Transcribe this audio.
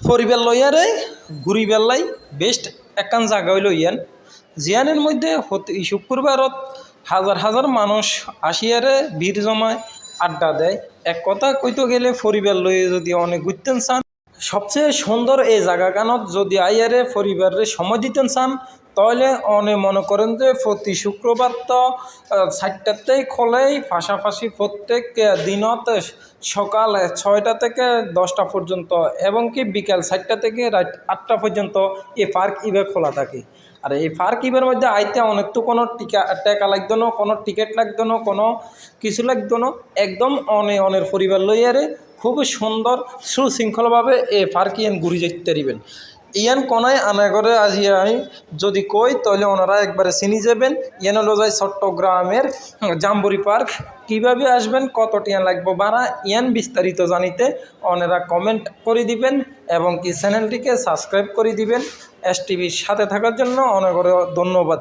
পরিবার লইয়ারে ঘুরি বেলাই বেস্ট একান জায়গায় লইয়ান। ইয়ান জিয়ানের মধ্যে শুক্রবারত হাজার হাজার মানুষ আসিয়ারে ভিড় জমায় আড্ডা দেয়। এক কথা কইতে গেলে পরিবার লইয়ে যদি অনেক ঘুরতেন চান। সবচেয়ে সুন্দর এই জায়গাখানত যদি আইয়ারে পরিবারের সময় দিতেন চান, তাহলে অনে মনে করেন যে প্রতি শুক্রবার তো চারটাতেই খোলেই, পাশাপাশি প্রত্যেক দিনত সকাল ছয়টা থেকে দশটা পর্যন্ত এবং কি বিকাল চারটা থেকে রাত আটটা পর্যন্ত এই পার্ক ইভে খোলা থাকে। আর এই পার্ক ইভের মধ্যে আইতে অনেক তো কোনো টিকা, টাকা লাগতো না, কোনো টিকিট লাগতো না, কোনো কিছু লাগতো না, একদম অনে অনের পরিবার লইয়ারে খুব সুন্দর, সুশৃঙ্খলভাবে এ পার্ক ইয়ান ঘুরে যেতে পারিবেন। ইয়ান কোনায় আনা করে আজি আমি যদি কই, তাহলে ওনারা একবারে চিনি যাবেন। ইয়ান হলো যায় চট্টগ্রামের জাম্বুরি পার্ক। কীভাবে আসবেন কত টিয়া লাগবে বাড়া ইয়ান বিস্তারিত জানিতে ওনারা কমেন্ট করে দিবেন এবং কি চ্যানেলটিকে সাবস্ক্রাইব করে দিবেন। এস টিভির সাথে থাকার জন্য অনেক ধন্যবাদ।